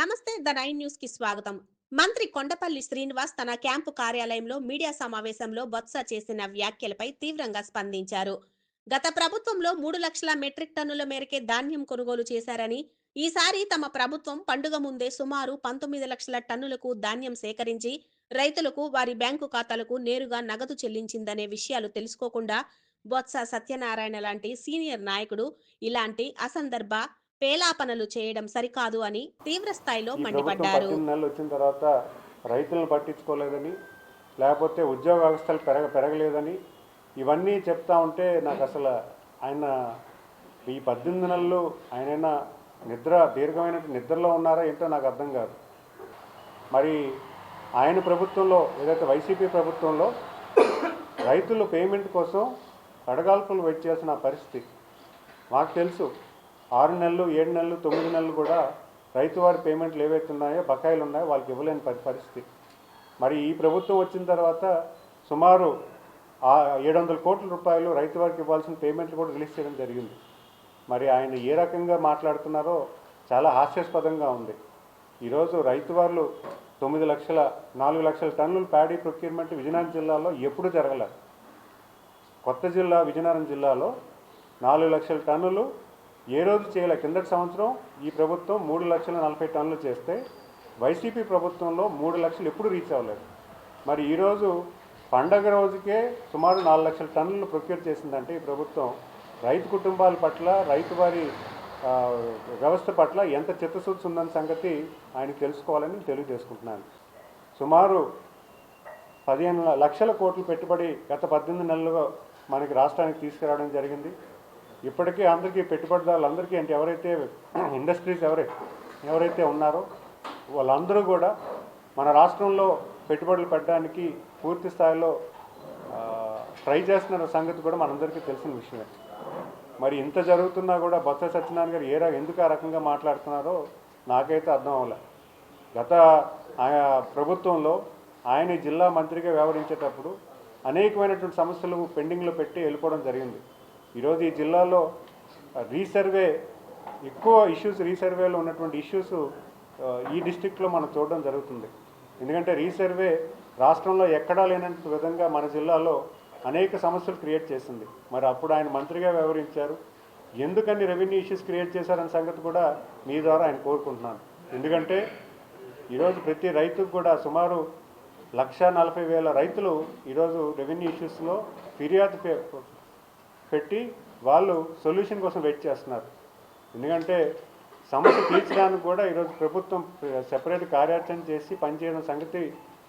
నమస్తే the nine న్యూస్కి స్వాగతం. మంత్రి కొండపల్లి శ్రీనివాస్ తన క్యాంపు కార్యాలయంలో మీడియా సమావేశంలో బొత్స చేసిన వ్యాఖ్యలపై తీవ్రంగా స్పందించారు. గత ప్రభుత్వంలో మూడు లక్షల మెట్రిక్ టన్నుల మేరకే ధాన్యం కొనుగోలు చేశారని ఈసారి తమ ప్రభుత్వం పండుగ ముందే సుమారు పంతొమ్మిది లక్షల టన్నులకు ధాన్యం సేకరించి రైతులకు వారి బ్యాంకు ఖాతాలకు నేరుగా నగదు చెల్లించిందనే విషయాలు తెలుసుకోకుండా బొత్స సత్యనారాయణ లాంటి సీనియర్ నాయకుడు ఇలాంటి అసందర్భ పేలాపనలు చేయడం సరికాదు అని తీవ్ర స్థాయిలో ఈ ప్రభుత్వం మండిపడ్డారు. పద్దెనిమిది నెలలు వచ్చిన తర్వాత రైతులను పట్టించుకోలేదని లేకపోతే ఉద్యోగ వ్యవస్థలు పెరగ పెరగలేదని ఇవన్నీ చెప్తా ఉంటే నాకు అసలు ఆయన ఈ పద్దెనిమిది నెలలు ఆయన నిద్ర దీర్ఘమైన నిద్రలో ఉన్నారా ఏంటో నాకు అర్థం కాదు. మరి ఆయన ప్రభుత్వంలో ఏదైతే వైసీపీ ప్రభుత్వంలో రైతులు పేమెంట్ కోసం అడగాల్పులు వెయిట్ చేసిన పరిస్థితి మాకు తెలుసు. ఆరు నెలలు ఏడు నెలలు తొమ్మిది నెలలు కూడా రైతు వారి పేమెంట్లు ఏవైతే ఉన్నాయో బకాయిలు ఉన్నాయో వాళ్ళకి ఇవ్వలేని పరిస్థితి. మరి ఈ ప్రభుత్వం వచ్చిన తర్వాత సుమారు ఏడు వందల కోట్ల రూపాయలు రైతు వారికి ఇవ్వాల్సిన పేమెంట్లు కూడా రిలీజ్ చేయడం జరిగింది. మరి ఆయన ఏ రకంగా మాట్లాడుతున్నారో చాలా హాస్యాస్పదంగా ఉంది. ఈరోజు రైతు వాళ్ళు తొమ్మిది లక్షల నాలుగు లక్షల టన్నుల ప్యాడీ ప్రొక్యూర్మెంట్ విజయనగరం జిల్లాలో ఎప్పుడూ జరగలేదు. కొత్త జిల్లా విజయనగరం జిల్లాలో నాలుగు లక్షల టన్నులు ఏ రోజు చేయలే? కిందటి సంవత్సరం ఈ ప్రభుత్వం మూడు లక్షల నలభై టన్నులు చేస్తే వైసీపీ ప్రభుత్వంలో మూడు లక్షలు ఎప్పుడు రీచ్ అవ్వలేదు. మరి ఈరోజు పండగ రోజుకే సుమారు నాలుగు లక్షల టన్నులు ప్రొక్యూర్ చేసిందంటే ఈ ప్రభుత్వం రైతు కుటుంబాల పట్ల రైతు వారి వ్యవస్థ పట్ల ఎంత చిత్తశుద్ధి ఉందన్న సంగతి ఆయన తెలుసుకోవాలని తెలియజేసుకుంటున్నాను. సుమారు పదిహేను లక్షల కోట్లు పెట్టుబడి గత పద్దెనిమిది నెలలుగా మనకి రాష్ట్రానికి తీసుకురావడం జరిగింది. ఇప్పటికీ అందరికీ పెట్టుబడిదారులందరికీ అంటే ఎవరైతే ఇండస్ట్రీస్ ఎవరై ఎవరైతే ఉన్నారో వాళ్ళందరూ కూడా మన రాష్ట్రంలో పెట్టుబడులు పెట్టడానికి పూర్తి స్థాయిలో ట్రై చేస్తున్న సంగతి కూడా మనందరికీ తెలిసిన విషయమే. మరి ఇంత జరుగుతున్నా కూడా బొత్స సత్యనారాయణ గారు ఏ ర- ఎందుకు ఆ రకంగా మాట్లాడుతున్నారో నాకైతే అర్థం అవ్వలే. గత ప్రభుత్వంలో ఆయన జిల్లా మంత్రిగా వ్యవహరించేటప్పుడు అనేకమైనటువంటి సమస్యలు పెండింగ్లో పెట్టి వెళ్ళిపోవడం జరిగింది. ఈరోజు ఈ జిల్లాలో రీసర్వే ఎక్కువ ఇష్యూస్ రీసర్వేలో ఉన్నటువంటి ఇష్యూస్ ఈ డిస్టిక్లో మనం చూడడం జరుగుతుంది. ఎందుకంటే రీసర్వే రాష్ట్రంలో ఎక్కడా లేనంత విధంగా మన జిల్లాలో అనేక సమస్యలు క్రియేట్ చేసింది. మరి అప్పుడు ఆయన మంత్రిగా వ్యవహరించారు. ఎందుకని రెవెన్యూ ఇష్యూస్ క్రియేట్ చేశారన్న సంగతి కూడా మీ ద్వారా ఆయన కోరుకుంటున్నాను. ఎందుకంటే ఈరోజు ప్రతి రైతుకు కూడా సుమారు లక్ష నలభై వేల రైతులు ఈరోజు రెవెన్యూ ఇష్యూస్లో ఫిర్యాదు పెట్టి వాళ్ళు సొల్యూషన్ కోసం వెయిట్ చేస్తున్నారు. ఎందుకంటే సమస్య తీర్చడానికి కూడా ఈరోజు ప్రభుత్వం సెపరేట్ కార్యాచరణ చేసి పనిచేయడం సంగతి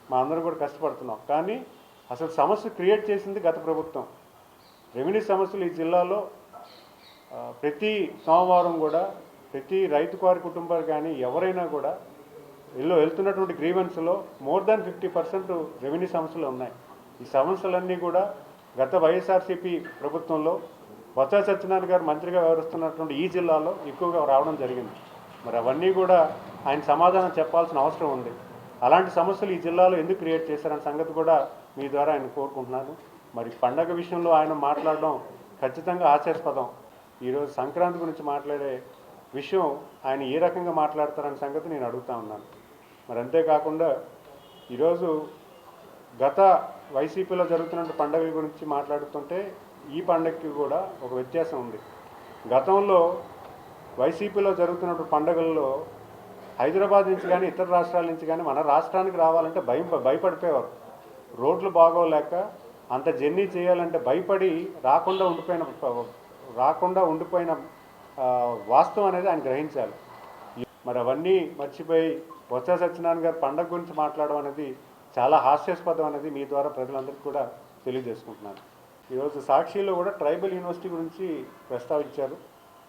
మా అందరూ కూడా కష్టపడుతున్నాం. కానీ అసలు సమస్య క్రియేట్ చేసింది గత ప్రభుత్వం. రెవెన్యూ సమస్యలు ఈ జిల్లాలో ప్రతి సోమవారం కూడా ప్రతి రైతు వారి కుటుంబాలు కానీ ఎవరైనా కూడా ఇల్లు వెళ్తున్నటువంటి గ్రీవెన్స్లో more than fifty percent revenue సమస్యలు ఉన్నాయి. ఈ సమస్యలన్నీ కూడా గత వైఎస్ఆర్సీపీ ప్రభుత్వంలో బొత్స సత్యనారాయణ గారు మంత్రిగా వ్యవహరిస్తున్నటువంటి ఈ జిల్లాలో ఎక్కువగా రావడం జరిగింది. మరి అవన్నీ కూడా ఆయన సమాధానం చెప్పాల్సిన అవసరం ఉంది. అలాంటి సమస్యలు ఈ జిల్లాలో ఎందుకు క్రియేట్ చేశారన్న సంగతి కూడా మీ ద్వారా ఆయన కోరుకుంటున్నాను. మరి పండగ విషయంలో ఆయన మాట్లాడడం ఖచ్చితంగా హాస్యాస్పదం ఈరోజు సంక్రాంతి గురించి మాట్లాడే విషయం ఆయన ఏ రకంగా మాట్లాడతారన్న సంగతి నేను అడుగుతా ఉన్నాను. మరి అంతేకాకుండా ఈరోజు గత వైసీపీలో జరుగుతున్న పండుగల గురించి మాట్లాడుతుంటే ఈ పండగకి కూడా ఒక వ్యత్యాసం ఉంది. గతంలో వైసీపీలో జరుగుతున్న పండుగల్లో హైదరాబాద్ నుంచి కానీ ఇతర రాష్ట్రాల నుంచి కానీ మన రాష్ట్రానికి రావాలంటే భయం భయపడిపోయేవారు. రోడ్లు బాగోలేక అంత జర్నీ చేయాలంటే భయపడి రాకుండా ఉండిపోయిన రాకుండా ఉండిపోయిన వాస్తవం అనేది ఆయన గ్రహించాలి. మరి అవన్నీ మర్చిపోయి బొత్స సత్యనారాయణ గారు పండగ గురించి మాట్లాడడం అనేది చాలా హాస్యాస్పదం అనేది మీ ద్వారా ప్రజలందరికీ కూడా తెలియజేసుకుంటున్నాను. ఈరోజు సాక్షిలో కూడా ట్రైబల్ యూనివర్సిటీ గురించి ప్రస్తావించారు.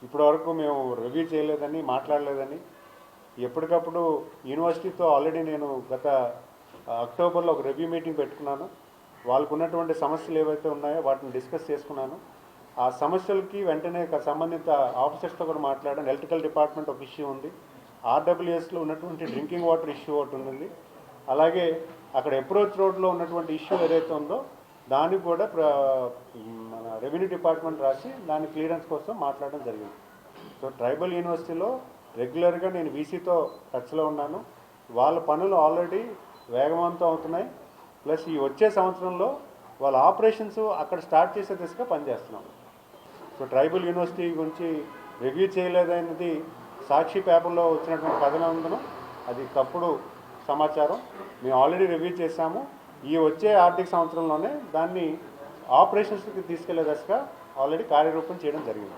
ఇప్పటివరకు మేము రివ్యూ చేయలేదని మాట్లాడలేదని. ఎప్పటికప్పుడు యూనివర్సిటీతో ఆల్రెడీ నేను గత అక్టోబర్లో ఒక రివ్యూ మీటింగ్ పెట్టుకున్నాను. వాళ్ళకు ఉన్నటువంటి సమస్యలు ఏవైతే ఉన్నాయో వాటిని డిస్కస్ చేసుకున్నాను. ఆ సమస్యలకి వెంటనే ఒక సంబంధిత ఆఫీసర్స్తో కూడా మాట్లాడాను. ఎలక్ట్రికల్ డిపార్ట్మెంట్ ఒక ఇష్యూ ఉంది. ఆర్డబ్ల్యూఎస్లో ఉన్నటువంటి డ్రింకింగ్ వాటర్ ఇష్యూ ఒకటి ఉంది అలాగే అక్కడ అప్రోచ్ రోడ్లో ఉన్నటువంటి ఇష్యూ ఏదైతే ఉందో దానికి కూడా మన రెవెన్యూ డిపార్ట్మెంట్ రాసి దాని క్లియరెన్స్ కోసం మాట్లాడడం జరిగింది. సో ట్రైబల్ యూనివర్సిటీలో రెగ్యులర్గా నేను వీసీతో టచ్లో ఉన్నాను. వాళ్ళ పనులు ఆల్రెడీ వేగవంతం అవుతున్నాయి. ప్లస్ ఈ వచ్చే సంవత్సరంలో వాళ్ళ ఆపరేషన్స్ అక్కడ స్టార్ట్ చేసే దిశగా పనిచేస్తున్నాం. సో ట్రైబల్ యూనివర్సిటీ గురించి రివ్యూ చేయలేదనేది సాక్షి పేపర్లో వచ్చినటువంటి కథనం అది తప్పుడు సమాచారం మేము ఆల్రెడీ రివ్యూ చేశాము. ఈ వచ్చే ఆర్థిక సంవత్సరంలోనే దాన్ని ఆపరేషన్స్కి తీసుకెళ్ళే దశగా ఆల్రెడీ కార్యరూపం చేయడం జరిగింది.